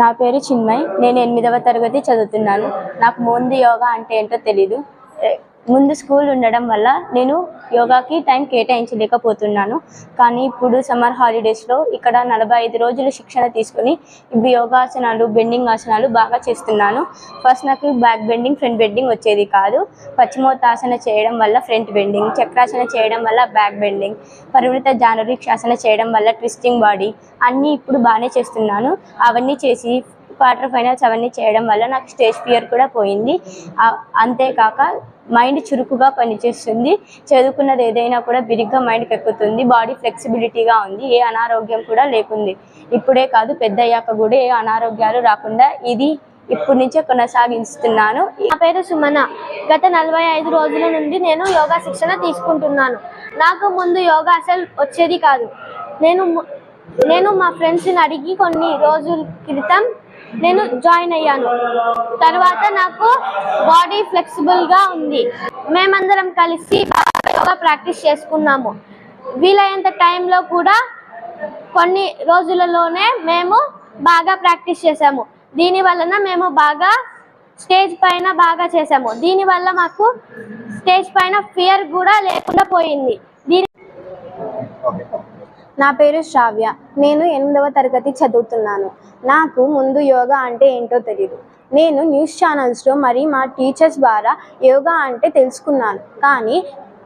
నా పేరు చిన్మయ్. నేను ఎనిమిదవ తరగతి చదువుతున్నాను. నాకు ముందు యోగా అంటే ఏంటో తెలీదు. ముందు స్కూల్ ఉండడం వల్ల నేను యోగాకి టైం కేటాయించలేకపోతున్నాను. కానీ ఇప్పుడు సమ్మర్ హాలిడేస్లో ఇక్కడ నలభై ఐదు రోజులు శిక్షణ తీసుకుని ఇప్పుడు యోగాసనాలు బెండింగ్ ఆసనాలు బాగా చేస్తున్నాను. ఫస్ట్ నాకు బ్యాక్ బెండింగ్ ఫ్రంట్ బెండింగ్ వచ్చేది కాదు. పశ్చిమోత్తాసన చేయడం వల్ల ఫ్రంట్ బెండింగ్ చక్రాసన చేయడం వల్ల బ్యాక్ బెండింగ్ పరివృత జానరిక్షాసన చేయడం వల్ల ట్విస్టింగ్ బాడీ అన్నీ ఇప్పుడు బాగానే చేస్తున్నాను. అవన్నీ చేసి క్వార్టర్ ఫైనల్స్ అవన్నీ చేయడం వల్ల నాకు స్టేజ్ ఫియర్ కూడా పోయింది. అంతేకాక మైండ్ చురుకుగా పనిచేస్తుంది. చదువుకున్నది ఏదైనా కూడా బిరిగ్గా మైండ్కి ఎక్కుతుంది. బాడీ ఫ్లెక్సిబిలిటీగా ఉంది. ఏ అనారోగ్యం కూడా లేకుంది. ఇప్పుడే కాదు పెద్ద అయ్యాక కూడా ఏ అనారోగ్యాలు రాకుండా ఇది ఇప్పటి నుంచే కొనసాగిస్తున్నాను. నా పేరు సుమన. గత నలభై ఐదు రోజుల నుండి నేను యోగా శిక్షణ తీసుకుంటున్నాను. నాకు ముందు యోగా అసలు వచ్చేది కాదు. నేను నేను మా ఫ్రెండ్స్ని అడిగి కొన్ని రోజుల క్రితం నేను జాయిన్ అయ్యాను. తర్వాత నాకు బాడీ ఫ్లెక్సిబుల్గా ఉంది. మేమందరం కలిసి బాగా యోగా ప్రాక్టీస్ చేసుకున్నాము. వీలైనంత టైంలో కూడా కొన్ని రోజులలోనే మేము బాగా ప్రాక్టీస్ చేసాము దీని వలన మేము బాగా స్టేజ్ పైన బాగా చేసాము దీని వల్ల మాకు స్టేజ్ పైన ఫియర్ కూడా లేకుండా పోయింది. నా పేరు శ్రావ్య. నేను ఎనిమిదవ తరగతి చదువుతున్నాను. నాకు ముందు యోగా అంటే ఏంటో తెలియదు నేను న్యూస్ ఛానల్స్లో మరి మా టీచర్స్ ద్వారా యోగా అంటే తెలుసుకున్నాను. కానీ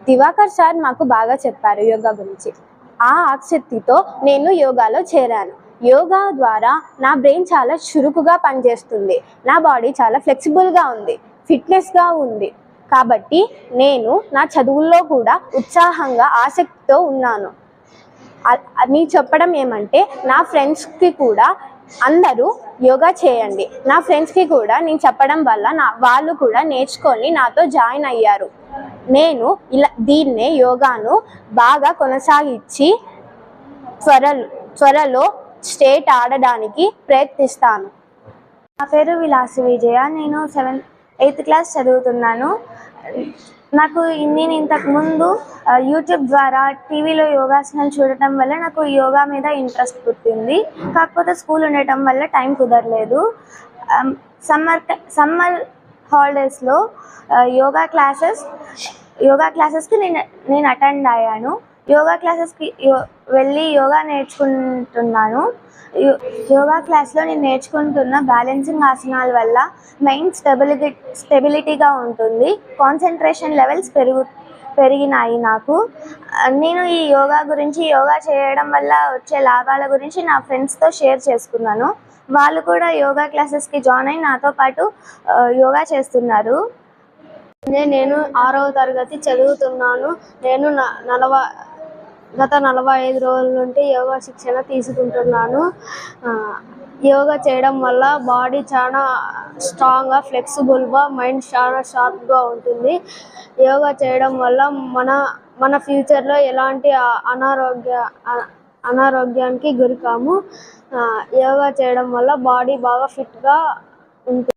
దివాకర్ సార్ మాకు బాగా చెప్పారు యోగా గురించి. ఆ ఆసక్తితో నేను యోగాలో చేరాను. యోగా ద్వారా నా బ్రెయిన్ చాలా చురుకుగా పనిచేస్తుంది. నా బాడీ చాలా ఫ్లెక్సిబుల్గా ఉంది. ఫిట్నెస్గా ఉంది. కాబట్టి నేను నా చదువుల్లో కూడా ఉత్సాహంగా ఆసక్తితో ఉన్నాను. అని చెప్పడం ఏమంటే నా ఫ్రెండ్స్కి కూడా అందరూ యోగా చేయండి. నా ఫ్రెండ్స్కి కూడా నేను చెప్పడం వల్ల నా వాళ్ళు కూడా నేర్చుకొని నాతో జాయిన్ అయ్యారు. నేను ఇలా దీన్నే యోగాను బాగా కొనసాగించి త్వర త్వరలో స్టేట్ ఆడడానికి ప్రయత్నిస్తాను. నా పేరు విలాసి విజయ. నేను సెవెంత్ ఎయిత్ క్లాస్ చదువుతున్నాను. నాకు నేను ఇంతకుముందు యూట్యూబ్ ద్వారా టీవీలో యోగాసనాలు చూడటం వల్ల నాకు యోగా మీద ఇంట్రెస్ట్ పుట్టింది. కాకపోతే స్కూల్ ఉండటం వల్ల టైం కుదరలేదు. సమ్మర్ సమ్మర్ హాలిడేస్లో యోగా క్లాసెస్ యోగా క్లాసెస్కి నేను నేను అటెండ్ అయ్యాను. యోగా క్లాసెస్కి యో- వెళ్ళి యోగా నేర్చుకుంటున్నాను. యో- యోగా క్లాస్లో నేను నేర్చుకుంటున్న బ్యాలెన్సింగ్ ఆసనాల వల్ల మైండ్ స్టెబిలిటీ స్టెబిలిటీగా ఉంటుంది. కాన్సన్ట్రేషన్ లెవెల్స్ పెరుగు పెరిగినాయి నాకు. నేను ఈ యోగా గురించి యోగా చేయడం వల్ల వచ్చే లాభాల గురించి నా ఫ్రెండ్స్తో షేర్ చేసుకున్నాను. వాళ్ళు కూడా యోగా క్లాసెస్కి జాయిన్ అయి నాతో పాటు యోగా చేస్తున్నారు. నేను ఆరవ తరగతి చదువుతున్నాను. నేను నలభై గత నలభై ఐదు రోజుల నుండి యోగా శిక్షణ తీసుకుంటున్నాను. ఆ, యోగా చేయడం వల్ల బాడీ చాలా స్ట్రాంగ్గా ఫ్లెక్సిబుల్గా మైండ్ చాలా షార్ప్గా ఉంటుంది. యోగా చేయడం వల్ల మన మన ఫ్యూచర్లో ఎలాంటి అనారోగ్య అనారోగ్యానికి గురికాము. ఆ, యోగా చేయడం వల్ల బాడీ బాగా ఫిట్గా ఉంటుంది.